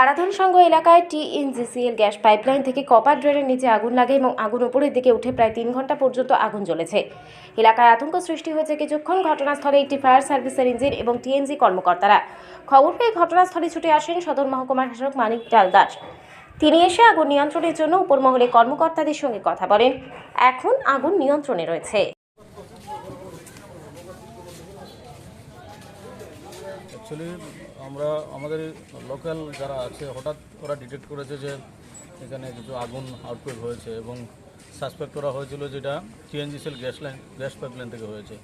হারাধন সংঘ এলাকায় TNGCL gas pipeline থেকে copper ড্রেনের নিচে আগুন লাগে এবং আগুন উপরের দিকে উঠে প্রায় তিন ঘণ্টা পর্যন্ত আগুন জ্বলেছে। এলাকায় আতঙ্ক সৃষ্টি হয়েছে কিছুক্ষণ। ঘটনাস্থলে একটি ফায়ার সার্ভিসের ইঞ্জিন এবং টিএনজি কর্মকর্তারা। খবর পেয়ে ঘটনাস্থলে ছুটে আসেন সদর মহকুমার শাসক মানিক ডাল দাস। তিনি এসে আগুন নিয়ন্ত্রণের জন্য উপরমহলে কর্মকর্তাদের সঙ্গে কথা বলেন। এখন আগুন নিয়ন্ত্রণে রয়েছে। অ্যাকচুয়ালি আমরা, আমাদের লোকাল যারা আছে, হঠাৎ ওরা ডিটেক্ট করেছে যে এখানে কিছু আগুন আউটব্রেক হয়েছে এবং সাসপেক্ট করা হয়েছিল যেটা TNGCL gas line gas pipeline থেকে হয়েছে।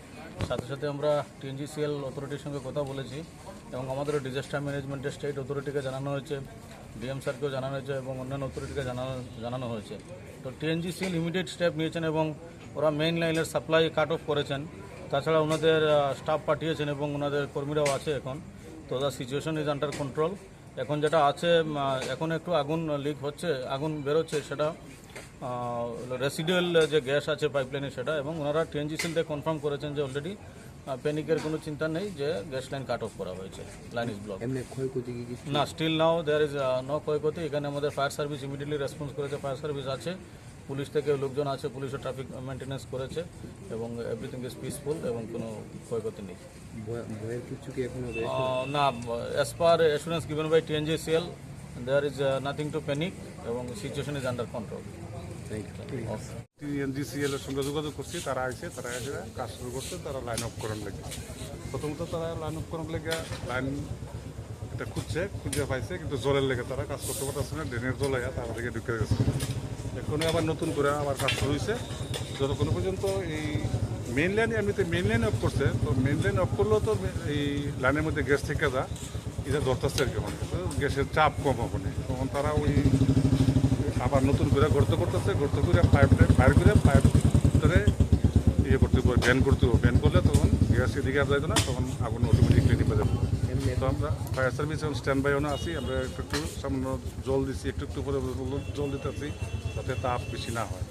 সাথে সাথে আমরা টিএনজিসিএল অথরিটির সঙ্গে কথা বলেছি এবং আমাদের ডিজাস্টার ম্যানেজমেন্টের স্টেট অথরিটিকে জানানো হয়েছে ডিএম স্যারকেও জানানো হয়েছে এবং অন্যান্য অথরিটিকে জানানো জানানো হয়েছে। তো টিএনজিসিএল ইমিডিয়েট স্টেপ নিয়েছেন এবং ওরা মেইন লাইনের সাপ্লাই কাট অফ করেছেন। তাছাড়া ওনাদের স্টাফ পাঠিয়েছেন এবং ওনাদের কর্মীরাও আছে এখন। তো the situation is under control এখন যেটা আছে এখন একটু আগুন লিক হচ্ছে আগুন বেরোচ্ছে সেটা রেসিডুয়াল যে গ্যাস আছে পাইপলাইনে সেটা এবং ওনারা টিএনজিসিলতে কনফার্ম করেছেন যে অলরেডি প্যানিকের কোনো চিন্তা নেই যে গ্যাস লাইন কাট অফ করা হয়েছে লাইন ইজ ব্লক না still now there is no ক্ষয়ক্ষতি। এখানে আমাদের ফায়ার সার্ভিস ইমিডিয়েটলি রেসপন্স করেছে ফায়ার সার্ভিস আছে। পুলিশ থেকে লোকজন আছে পুলিশও ট্রাফিক মেনটেন্যান্স করেছে এবং এভরিথিং ইজ পিসফুল এবং কোনো ক্ষয়ক্ষতি নেই। কিছু কি এখনও না as per assurance given by TNGCL there is nothing to panic এবং situation is under control thank you NGCL এর সঙ্গে যোগাযোগ করছি তারা আইছে তারা এসে কাজ শুরু করছে তারা লাইন অফ করার লেগে। প্রথমত তারা লাইন অফ করার লেগে লাইন এটা খুঁজছে খুঁজে পাইছে কিন্তু জলের লেগে তারা কাজ করতে পারতেছে না ড্রেনের জল আয়া তারা থেকে ঢুকে গেছে। এখন আবার নতুন করে আবার কাজ শুরু হয়েছে যতক্ষণ পর্যন্ত এই মেন লাইন এমনিতে মেন লাইন অফ করছে, তো মেন লাইন অফ করলেও তো এই লাইনের মধ্যে গ্যাস থেকে যা, এটা ধরতেছে আর কি গ্যাসের চাপ কম হবে তখন তারা ওই আবার নতুন করে গর্ত করতেছে, গর্ত করে পাইপ বাইর করে পাইপ ধরে ইয়ে করতে হবে ব্যান করতে হবে। ব্যান করলে তখন গ্যাস এদিকে আর যাইতো না, তখন আগুন অটোমেটিকলি নিভে যাবে। তো আমরা ফায়ার সার্ভিস এখন স্ট্যান্ড বাই ওনা আছি। আমরা একটু একটু সামান্য জল দিচ্ছি একটু একটু করে জল দিতে আছি যাতে তাপ বেশি না হয়।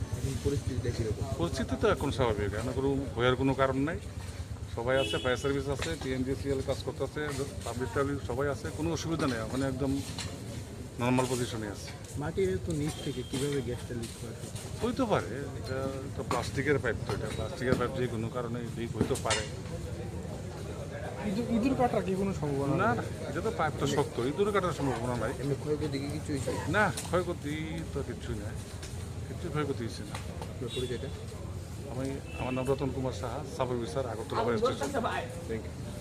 পরিস্থিতি তো এখন স্বাভাবিক এখন কোনো ভয়ের কোনো কারণ নাই। সবাই আছে ফায়ার সার্ভিস আছে টিএনজিসিএল কাজ করতেছে পাবলিক টাবলিক সবাই আছে কোনো অসুবিধা নেই মানে একদম নর্মাল পজিশনে আছে। মাটির তো নিচ থেকে কীভাবে গ্যাসটা লিক করে হইতে পারে এটা তো প্লাস্টিকের পাইপ তো এটা প্লাস্টিকের পাইপ যে কোনো কারণে লিক হইতে পারে। ইঁদুর কাটার কি কোনো সম্ভাবনা না এটা তো শক্ত ইঁদুর কাটার সম্ভাবনা নাই। এমনি ক্ষয়ক্ষতি কি কিছু হয়েছে? না ক্ষয়ক্ষতি তো কিছু ক্ষয়ক্ষতি হয়েছে না। আমি আমার নাম Ratan Kumar Saha sub officer Agartala thank you